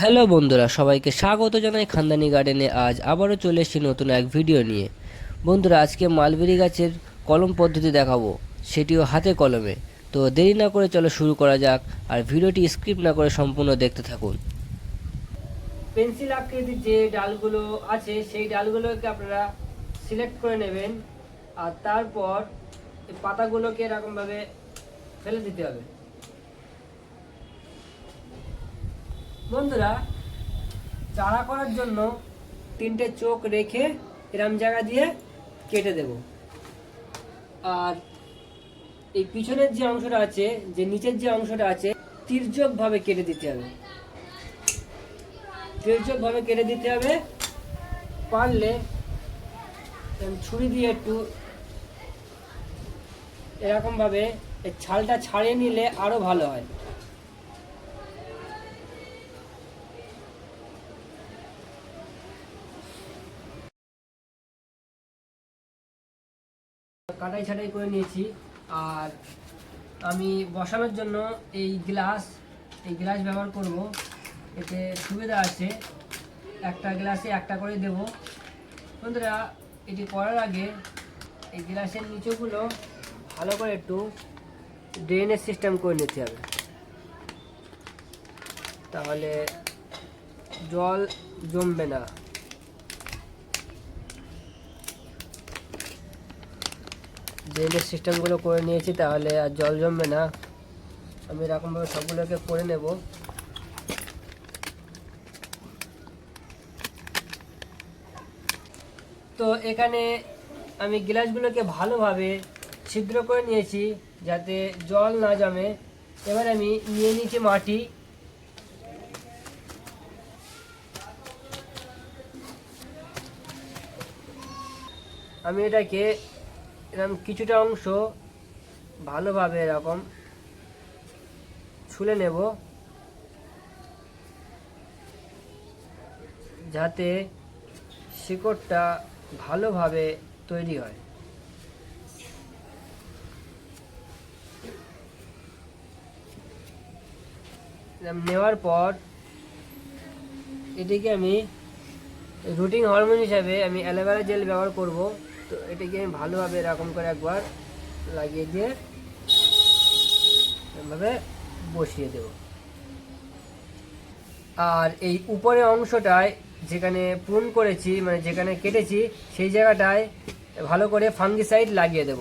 Hello বন্ধুরা, সবাইকে স্বাগত জানাই খানদানি গার্ডেনে আজ আবারও চলে এসেছি নতুন এক ভিডিও নিয়ে। বন্ধুরা, আজকে মালবেরি গাছের কলম পদ্ধতি দেখাবো, সেটিও হাতে কলমে। তো দেরি না করে চলো শুরু করা যাক, আর ভিডিওটি স্কিপ না করে সম্পূর্ণ দেখতে থাকুন। পেন্সিল আকৃতির যে ডালগুলো আছে, সেই ডালগুলোকে আপনারা সিলেক্ট করে নেবেন, আর তারপর পাতাগুলোকে এরকমভাবে ফেলে দিতে হবে। বন্ধুরা, চারা করার জন্য তিনটে চোখ রেখে এরম জায়গা দিয়ে কেটে দেব। আর এই পিছনের যে অংশটা আছে, যে নিচের যে অংশটা আছে তির্যক ভাবে কেটে দিতে হবে। তির্যক ভাবে কেটে দিতে হবে। পারলে ছুরি দিয়ে একটু এরকম ভাবে এই ছালটা ছাড়িয়ে নিলে আরও ভালো হয়। কাটাই ছাটাই করে নিয়েছি। আর আমি বসানোর জন্য এই গ্লাস এই গ্লাস ব্যবহার করব। এতে সুবিধা আছে। একটা গ্লাসে একটা করে দেব। বন্ধুরা, এটি করার আগে এই গ্লাসের নিচেগুলো ভালো করে একটু ড্রেনের সিস্টেম করে নিতে হবে। তাহলে জল জমবে না। ড্রেনেজ সিস্টেমগুলো করে নিয়েছি তাহলে আর জল জমবে না। আমি এরকমভাবে সবগুলোকে করে নেব। তো এখানে আমি গ্লাসগুলোকে ভালোভাবে ছিদ্র করে নিয়েছি যাতে জল না জমে। এবার আমি নিয়ে নিয়েছি মাটি। আমি এটাকে এরকম কিছুটা অংশ ভালোভাবে এরকম ছুলে নেব, যাতে শিকড়টা ভালোভাবে তৈরি হয়। নেওয়ার পর এটিকে আমি রুটিন হরমোন হিসাবে আমি অ্যালোভেরা জেল ব্যবহার করব। তো এটাকে আমি ভালোভাবে এরকম করে একবার লাগিয়ে দিয়ে এভাবে বসিয়ে দেব। আর এই উপরে অংশটায় যেখানে পূরণ করেছি মানে যেখানে কেটেছি, সেই জায়গাটায় ভালো করে ফাঙ্গিসাইড লাগিয়ে দেব।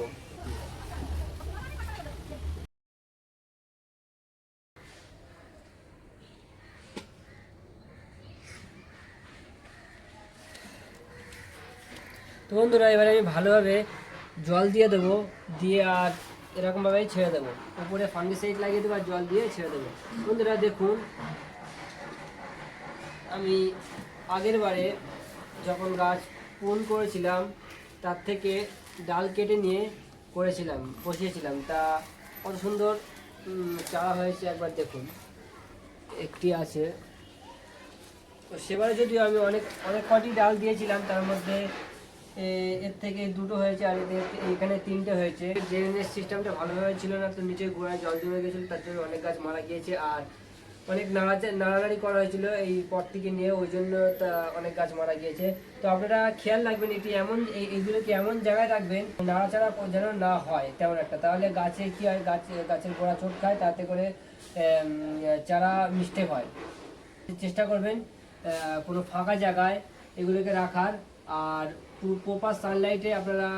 তো বন্ধুরা, এবারে আমি ভালোভাবে জল দিয়ে দেবো, দিয়ে আর এরকমভাবেই ছেড়ে দেবো। উপরে ফাঙ্গিসাইড লাগিয়ে দেবো আর জল দিয়ে ছেড়ে দেবো। বন্ধুরা, দেখুন, আমি আগের বারে যখন গাছ পূরণ করেছিলাম, তার থেকে ডাল কেটে নিয়ে করেছিলাম, বসিয়েছিলাম। তা কত সুন্দর চারা হয়েছে, একবার দেখুন। একটি আছে। তো সেবারে যদিও আমি অনেক অনেক কটি ডাল দিয়েছিলাম, তার মধ্যে এর থেকে দুটো হয়েছে আর এখানে তিনটে হয়েছে। ড্রেনেজ সিস্টেমটা ভালোভাবে ছিল না, তো নিচে গোড়ায় জল জমে গেছিল, তার জন্য অনেক গাছ মারা গিয়েছে। আর অনেক নাড়াচা, নাড়ানাড়ি করা হয়েছিল এই পট থেকে নিয়ে, ওই জন্য তা অনেক গাছ মারা গিয়েছে। তো আপনারা খেয়াল রাখবেন, এটি এমন এই- এইগুলোকে এমন জায়গায় রাখবেন, নাড়াচাড়া যেন না হয়, তেমন একটা। তাহলে গাছে কি হয়, গাছ, গাছের গোড়া চোট খায়, তাতে করে চারা মিস্টেক হয়। চেষ্টা করবেন কোনো ফাঁকা জায়গায় এগুলোকে রাখার। আর পুরো প্রপার সানলাইটে আপনারা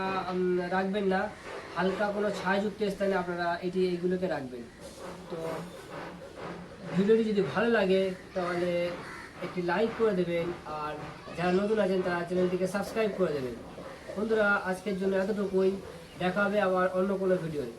রাখবেন না। হালকা কোনো ছায়াযুক্ত স্থানে আপনারা এটি এইগুলোকে রাখবেন। তো ভিডিওটি যদি ভালো লাগে, তাহলে একটি লাইক করে দেবেন। আর যারা নতুন আছেন, তারা চ্যানেলটিকে সাবস্ক্রাইব করে দেবেন। বন্ধুরা, আজকের জন্য এতটুকুই। দেখা হবে আবার অন্য কোনো ভিডিওয়।